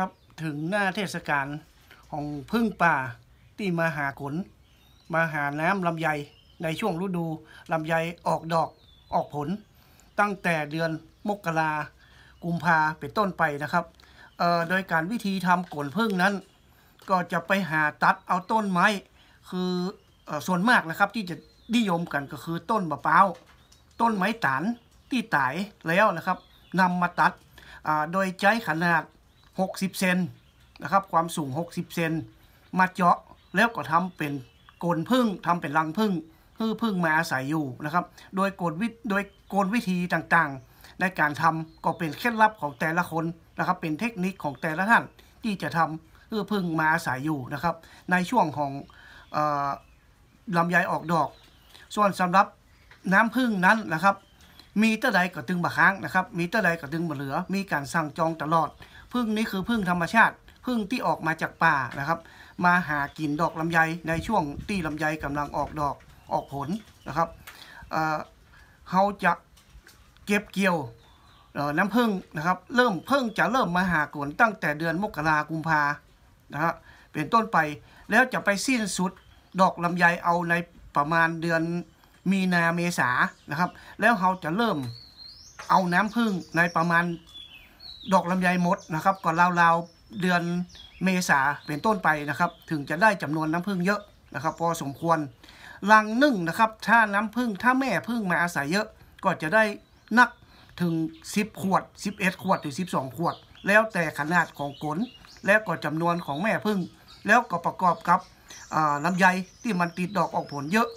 ครับถึงหน้าเทศกาลของพึ่งป่าที่มาหาขนมาหาน้ำลำไยในช่วงฤดูลำไยออกดอกออกผล ตั้งแต่เดือนมกรากุมภาเป็นต้นไปนะครับโดยการวิธีทำกลพึ่งนั้น ก็จะไปหาตัดเอาต้นไม้ คืออส่วนมากนะครับที่จะนิยมกันก็คือต้นมะพร้าวต้นไม้ตานที่ตายแล้วนะครับนำมาตัดโดยใช้ขนาด 60 เซนนะครับ ความสูง 60 เซนมาเจาะแล้วก็ทำเป็นโกนพึ่งทำเป็นรังพึ่งเพื่อพึ่งมาอาศัยอยู่นะครับ โดยกลวิโดยโกนวิธีต่างๆ ในการทำก็เป็นเคล็ดลับของแต่ละคนนะครับ เป็นเทคนิคของแต่ละท่านที่จะทำเพื่อพึ่งมาอาศัยอยู่นะครับ ในช่วงของออลำไยออกดอก ส่วนสำหรับน้ำพึ่งนั้นนะครับ มีเท่าใดก็ตึงบะค้างนะครับ มีเท่าใดก็ตึงบะเหลือ มีการสั่งจองตลอด พึ่งนี้คือพึ่งธรรมชาติ พึ่งที่ออกมาจากป่านะครับ มาหากินดอกลำไยในช่วงที่ลำไยกำลังออกดอกออกผลนะครับเเขาจะเก็บเกี่ยวน้ำพึ่งนะครับเริ่มพึ่งจะเริ่มมาหากลตั้งแต่เดือนมกรากุมภานะฮะเป็นต้นไปแล้วจะไปสิ้นสุดดอกลำไยเอาในประมาณเดือนมีนาเมษานะครับ แล้วเขาจะเริ่มเอาน้ำพึ่งในประมาณ ดอกลำไยหมดนะครับก่อนราวๆเดือนเมษาเป็นต้นไปนะครับ ถึงจะได้จำนวนน้ำผึ้งเยอะนะครับ พอสมควรรังหนึ่งนะครับ ถ้าน้ำผึ้งถ้าแม่ผึ้งมาอาศัยเยอะ ก็จะได้นักถึง 10 ขวด 11 ขวดถึง 12 ขวด แล้วแต่ขนาดของกลแล้วก็จำนวนของแม่ผึ้งแล้วก็ประกอบกับอ่าลำไยที่มันติดดอกออกผลเยอะ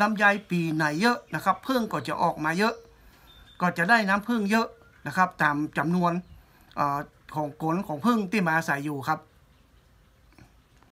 ลำไยปีไหนเยอะนะครับผึ้งก็จะออกมาเยอะ ก็จะได้น้ำผึ้งเยอะนะครับ ตามจำนวน ของกลของพึ่งที่มาอาศัยอยู่ครับ